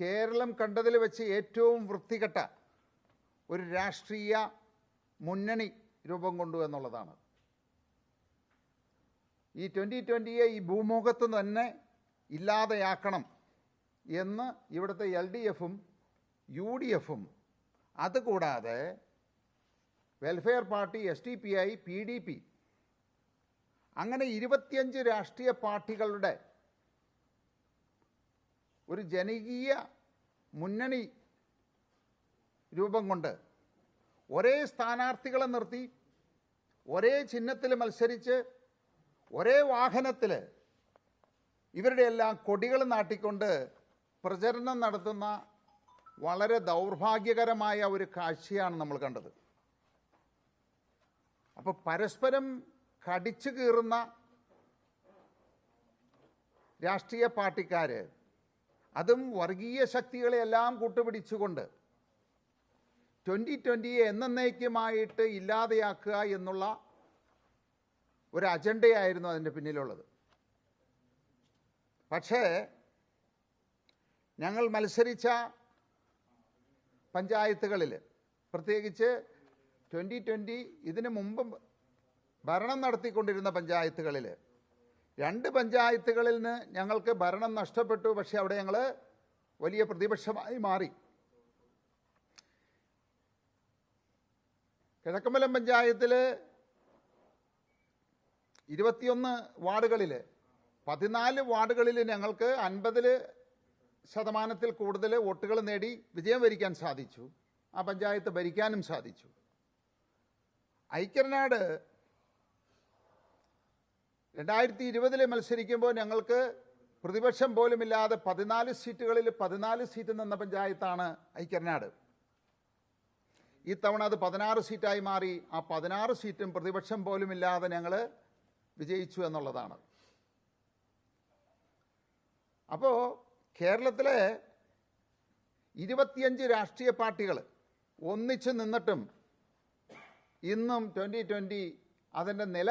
കേരളം കണ്ടതിൽ വെച്ച് ഏറ്റവും വൃത്തികെട്ട ഒരു രാഷ്ട്രീയ മുന്നണി രൂപം കൊണ്ടു എന്നുള്ളതാണ്. ഈ ട്വന്റി ട്വന്റിയെ ഈ ഭൂമുഖത്ത് തന്നെ ഇല്ലാതെയാക്കണം എന്ന് ഇവിടുത്തെ എൽ ഡി എഫും യു ഡി എഫും അതുകൂടാതെ welfare party S D P I P D P അങ്ങനെ ഇരുപത്തിയഞ്ച് രാഷ്ട്രീയ പാർട്ടികളുടെ ഒരു ജനകീയ മുന്നണി രൂപം കൊണ്ട് ഒരേ സ്ഥാനാർത്ഥികളെ നിർത്തി ഒരേ ചിഹ്നത്തിൽ മത്സരിച്ച് ഒരേ വാഹനത്തിൽ ഇവരുടെ എല്ലാം കൊടികൾ നാട്ടിക്കൊണ്ട് പ്രചരണം നടത്തുന്ന വളരെ ദൗർഭാഗ്യകരമായ ഒരു കാഴ്ചയാണ് നമ്മൾ കണ്ടത്. അപ്പോൾ പരസ്പരം കടിച്ചു കീറുന്ന രാഷ്ട്രീയ പാർട്ടിക്കാർ അതും വർഗീയ ശക്തികളെയെല്ലാം കൂട്ടുപിടിച്ചുകൊണ്ട് ട്വന്റി ട്വന്റിയെ എന്നേക്കുമായിട്ട് ഇല്ലാതെയാക്കുക എന്നുള്ള ഒരു അജണ്ടയായിരുന്നു അതിന്റെ പിന്നിലുള്ളത്. പക്ഷേ ഞങ്ങൾ മത്സരിച്ച പഞ്ചായത്തുകളിൽ പ്രത്യേകിച്ച് ട്വന്റി ട്വന്റി ഇതിനു മുമ്പ് ഭരണം നടത്തിക്കൊണ്ടിരുന്ന പഞ്ചായത്തുകളിൽ രണ്ട് പഞ്ചായത്തുകളിൽ നിന്ന് ഞങ്ങൾക്ക് ഭരണം നഷ്ടപ്പെട്ടു പക്ഷേ അവിടെ ഞങ്ങൾ വലിയ പ്രതിപക്ഷമായി മാറി. കിഴക്കമ്പലം പഞ്ചായത്തിൽ ഇരുപത്തിയൊന്ന് വാർഡുകളിൽ പതിനാല് വാർഡുകളിൽ ഞങ്ങൾക്ക് അൻപതിൽ ശതമാനത്തിൽ കൂടുതൽ വോട്ടുകൾ നേടി വിജയം വരിക്കാൻ സാധിച്ചു. ആ പഞ്ചായത്ത് ഭരിക്കാനും സാധിച്ചു. ഐക്യനാട് രണ്ടായിരത്തി ഇരുപതിൽ മത്സരിക്കുമ്പോൾ ഞങ്ങൾക്ക് പ്രതിപക്ഷം പോലുമില്ലാതെ പതിനാല് സീറ്റുകളിൽ പതിനാല് സീറ്റ് നിന്ന പഞ്ചായത്താണ് ഐക്യനാട്. ഇത്തവണ അത് പതിനാറ് സീറ്റായി മാറി. ആ പതിനാറ് സീറ്റും പ്രതിപക്ഷം പോലുമില്ലാതെ ഞങ്ങൾ വിജയിച്ചു എന്നുള്ളതാണ്. അപ്പോൾ കേരളത്തിലെ ഇരുപത്തിയഞ്ച് രാഷ്ട്രീയ പാർട്ടികൾ ഒന്നിച്ച് നിന്നിട്ടും ഇന്നും ട്വന്റി ട്വന്റി അതിന്റെ നില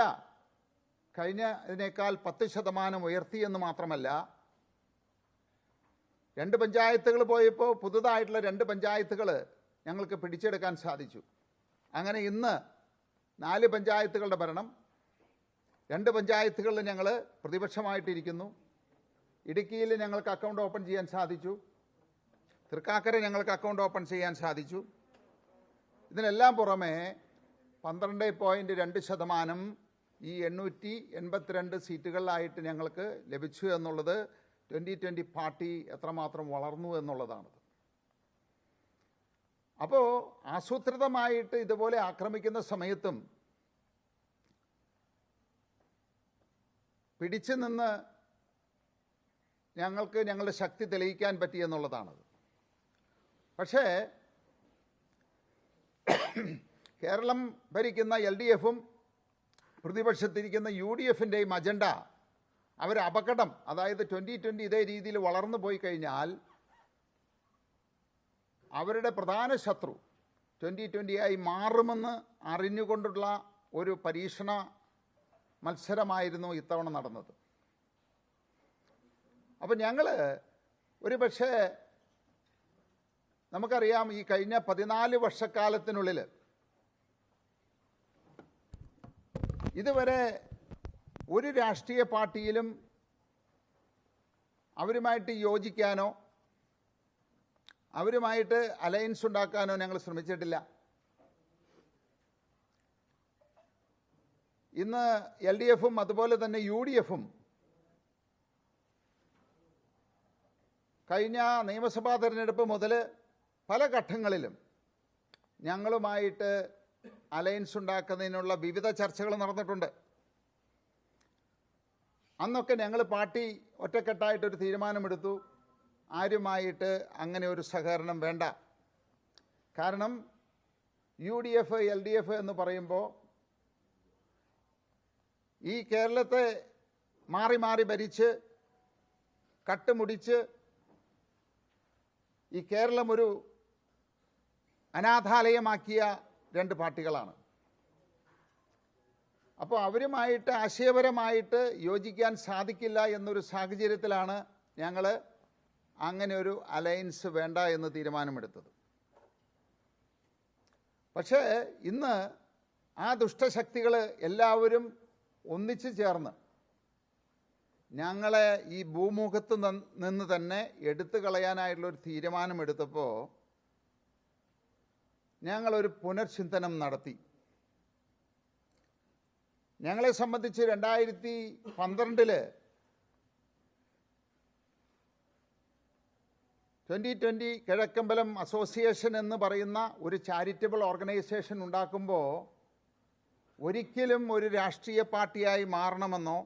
കഴിഞ്ഞതിനേക്കാൾ പത്ത് ശതമാനം ഉയർത്തിയെന്ന് മാത്രമല്ല രണ്ട് പഞ്ചായത്തുകൾ പോയപ്പോൾ പുതുതായിട്ടുള്ള രണ്ട് പഞ്ചായത്തുകൾ ഞങ്ങൾക്ക് പിടിച്ചെടുക്കാൻ സാധിച്ചു. അങ്ങനെ ഇന്ന് നാല് പഞ്ചായത്തുകളുടെ ഭരണം രണ്ട് പഞ്ചായത്തുകളിൽ ഞങ്ങൾ പ്രതിപക്ഷമായിട്ടിരിക്കുന്നു. ഇടുക്കിയിൽ ഞങ്ങൾക്ക് അക്കൗണ്ട് ഓപ്പൺ ചെയ്യാൻ സാധിച്ചു. തൃക്കാക്കര ഞങ്ങൾക്ക് അക്കൗണ്ട് ഓപ്പൺ ചെയ്യാൻ സാധിച്ചു. ഇതിനെല്ലാം പുറമെ പന്ത്രണ്ട് പോയിന്റ് രണ്ട് ശതമാനം ഈ എണ്ണൂറ്റി എൺപത്തിരണ്ട് സീറ്റുകളിലായിട്ട് ഞങ്ങൾക്ക് ലഭിച്ചു എന്നുള്ളത് ട്വന്റി ട്വന്റി പാർട്ടി എത്രമാത്രം വളർന്നു എന്നുള്ളതാണ് അപ്പോൾ ആസൂത്രിതമായിട്ട് ഇതുപോലെ ആക്രമിക്കുന്ന സമയത്തും പിടിച്ചു നിന്ന് ഞങ്ങൾക്ക് ഞങ്ങളുടെ ശക്തി തെളിയിക്കാൻ പറ്റി എന്നുള്ളതാണത്. പക്ഷേ കേരളം ഭരിക്കുന്ന എൽ ഡി എഫും പ്രതിപക്ഷത്തിരിക്കുന്ന യു ഡി എഫിന്റെയും അജണ്ട അവർ അപകടം അതായത് ട്വന്റി ട്വന്റി ഇതേ രീതിയിൽ വളർന്നു പോയി കഴിഞ്ഞാൽ അവരുടെ പ്രധാന ശത്രു ട്വന്റി ട്വന്റിയായി മാറുമെന്ന് അറിഞ്ഞുകൊണ്ടുള്ള ഒരു പരീക്ഷണ മത്സരമായിരുന്നു ഇത്തവണ നടന്നത്. അപ്പം ഞങ്ങൾ ഒരു പക്ഷേ നമുക്കറിയാം ഈ കഴിഞ്ഞ പതിനാല് വർഷക്കാലത്തിനുള്ളിൽ ഇതുവരെ ഒരു രാഷ്ട്രീയ പാർട്ടിയിലും അവരുമായിട്ട് യോജിക്കാനോ അവരുമായിട്ട് അലയൻസ് ഉണ്ടാക്കാനോ ഞങ്ങൾ ശ്രമിച്ചിട്ടില്ല. ഇന്ന് എൽ ഡി എഫും അതുപോലെ തന്നെ യു ഡി എഫും കഴിഞ്ഞ നിയമസഭാ തെരഞ്ഞെടുപ്പ് മുതൽ പല ഘട്ടങ്ങളിലും ഞങ്ങളുമായിട്ട് അലയൻസ് ഉണ്ടാക്കുന്നതിനുള്ള വിവിധ ചർച്ചകൾ നടന്നിട്ടുണ്ട്. അന്നൊക്കെ ഞങ്ങൾ പാർട്ടി ഒറ്റക്കെട്ടായിട്ടൊരു തീരുമാനമെടുത്തു. ആരുമായിട്ട് അങ്ങനെ ഒരു സഹകരണം വേണ്ട. കാരണം U D F L D F എന്ന് പറയുമ്പോൾ ഈ കേരളത്തെ മാറി മാറി ഭരിച്ച് കട്ടുമുടിച്ച് ഈ കേരളം ഒരു അനാഥാലയമാക്കിയ രണ്ട് പാർട്ടികളാണ്. അപ്പോൾ അവരുമായിട്ട് ആശയപരമായിട്ട് യോജിക്കാൻ സാധിക്കില്ല എന്നൊരു സാഹചര്യത്തിലാണ് ഞങ്ങൾ അങ്ങനെ ഒരു അലയൻസ് വേണ്ട എന്ന് തീരുമാനമെടുത്തത്. പക്ഷേ ഇന്ന് ആ ദുഷ്ടശക്തികൾ എല്ലാവരും ഒന്നിച്ചു ചേർന്ന് ഞങ്ങളെ ഈ ഭൂമുഖത്ത് നിന്ന് തന്നെ എടുത്തു കളയാനായിട്ടുള്ളൊരു തീരുമാനമെടുത്തപ്പോൾ ഞങ്ങളൊരു പുനർചിന്തനം നടത്തി. ഞങ്ങളെ സംബന്ധിച്ച് രണ്ടായിരത്തി പന്ത്രണ്ടിൽ ട്വന്റി ട്വന്റി കിഴക്കമ്പലം അസോസിയേഷൻ എന്ന് പറയുന്ന ഒരു ചാരിറ്റബിൾ ഓർഗനൈസേഷൻ ഉണ്ടാക്കുമ്പോൾ ഒരിക്കലും ഒരു രാഷ്ട്രീയ പാർട്ടിയായി മാറണമെന്നോ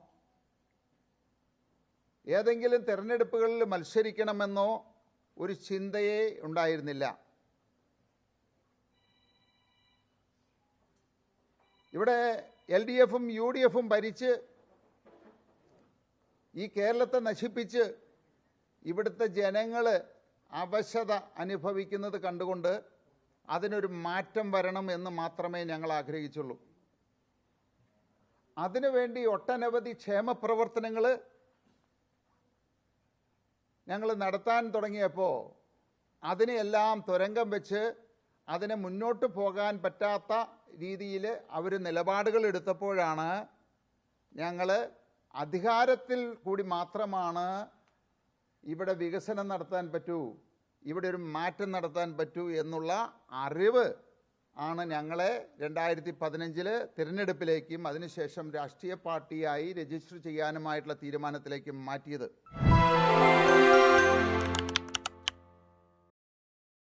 ഏതെങ്കിലും തിരഞ്ഞെടുപ്പുകളിൽ മത്സരിക്കണമെന്നോ ഒരു ചിന്തയേ ഉണ്ടായിരുന്നില്ല. ഇവിടെ എൽ ഡി എഫും യു ഡി എഫും ഭരിച്ച് ഈ കേരളത്തെ നശിപ്പിച്ച് ഇവിടുത്തെ ജനങ്ങൾ അവശത അനുഭവിക്കുന്നത് കണ്ടുകൊണ്ട് അതിനൊരു മാറ്റം വരണം എന്ന് മാത്രമേ ഞങ്ങൾ ആഗ്രഹിച്ചുള്ളൂ. അതിനുവേണ്ടി ഒട്ടനവധി ക്ഷേമ പ്രവർത്തനങ്ങൾ ഞങ്ങൾ നടത്താൻ തുടങ്ങിയപ്പോൾ അതിനെയെല്ലാം തുരങ്കം വെച്ച് അതിനെ മുന്നോട്ട് പോകാൻ പറ്റാത്ത രീതിയിൽ അവർ നിലപാടുകൾ എടുത്തപ്പോഴാണ് ഞങ്ങൾ അധികാരത്തിൽ കൂടി മാത്രമാണ് ഇവിടെ വികസനം നടത്താൻ പറ്റൂ ഇവിടെ ഒരു മാറ്റം നടത്താൻ പറ്റൂ എന്നുള്ള അറിവ് ആണ് ഞങ്ങളെ രണ്ടായിരത്തി പതിനഞ്ചിൽ തിരഞ്ഞെടുപ്പിലേക്കും അതിനുശേഷം രാഷ്ട്രീയ പാർട്ടിയായി രജിസ്റ്റർ ചെയ്യാനുമായിട്ടുള്ള തീരുമാനത്തിലേക്കും മാറ്റിയത്.